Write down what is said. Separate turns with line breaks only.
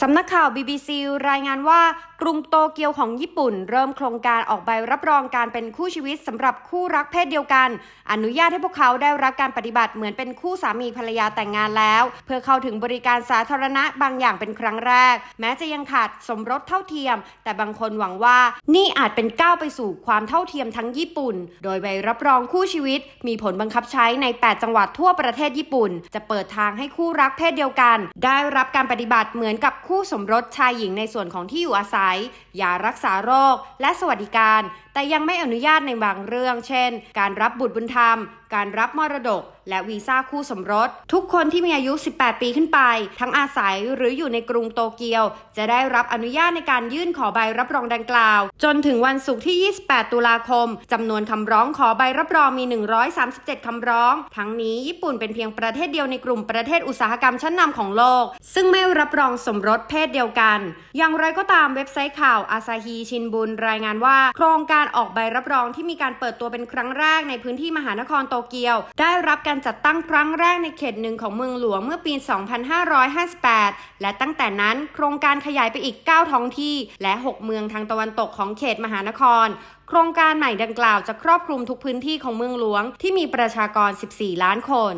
สำนักข่าว BBC รายงานว่ากรุงโตเกียวของญี่ปุ่น เริ่มโครงการออกใบรับรองการเป็นคู่ชีวิตสำหรับคู่รักเพศเดียวกัน อนุญาตให้พวกเขาได้รับการปฏิบัติเหมือนเป็นคู่สามีภรรยาแต่งงานแล้ว เพื่อเข้าถึงบริการสาธารณะบางอย่างเป็นครั้งแรก แม้จะยังขาดสมรสเท่าเทียม แต่บางคนหวังว่านี่อาจเป็นก้าวไปสู่ความเท่าเทียมทั้งญี่ปุ่น โดยใบรับรองคู่ชีวิต มีผลบังคับใช้ใน 8 จังหวัดทั่วประเทศญี่ปุ่น จะเปิดทางให้คู่รักเพศเดียวกัน ได้รับการปฏิบัติเหมือนกับคู่สมรสชายหญิงในส่วนของที่อยู่อาศัยยารักษาโรค และสวัสดิการแต่ยังไม่อนุญาตในบางเรื่อง เช่น การรับบุตรบุญธรรม การรับมรดก และวีซ่าคู่สมรส ทุกคนที่มีอายุ 18 ปีขึ้นไป ทั้งอาศัยหรืออยู่ในกรุงโตเกียว จะได้รับอนุญาตในการยื่นขอใบรับรองดังกล่าว จนถึงวันศุกร์ที่ 28 ตุลาคมจำนวนคำร้องขอใบรับรองมี 137 คำร้อง ทั้งนี้ญี่ปุ่นเป็นเพียงประเทศเดียวในกลุ่มประเทศอุตสาหกรรมชั้นนำของโลก ซึ่งไม่รับรองสมรสเพศเดียวกัน อย่างไรก็ตามเว็บไซต์ข่าวอาซาฮีชินบุนรายงานว่า โครงการออกใบรับรองที่มีการเปิดตัวเป็นครั้งแรกในพื้นที่มหานครโตเกียว ได้รับการจัดตั้งครั้งแรกในเขตหนึ่งของเมืองหลวงเมื่อปี 2558 และตั้งแต่นั้นโครงการขยายไปอีก 9 ท้องที่ และ 6 เมืองทางตะวันตกของเขตมหานครโครงการใหม่ดังกล่าวจะครอบคลุมทุกพื้นที่ของเมืองหลวงที่มีประชากร 14 ล้านคน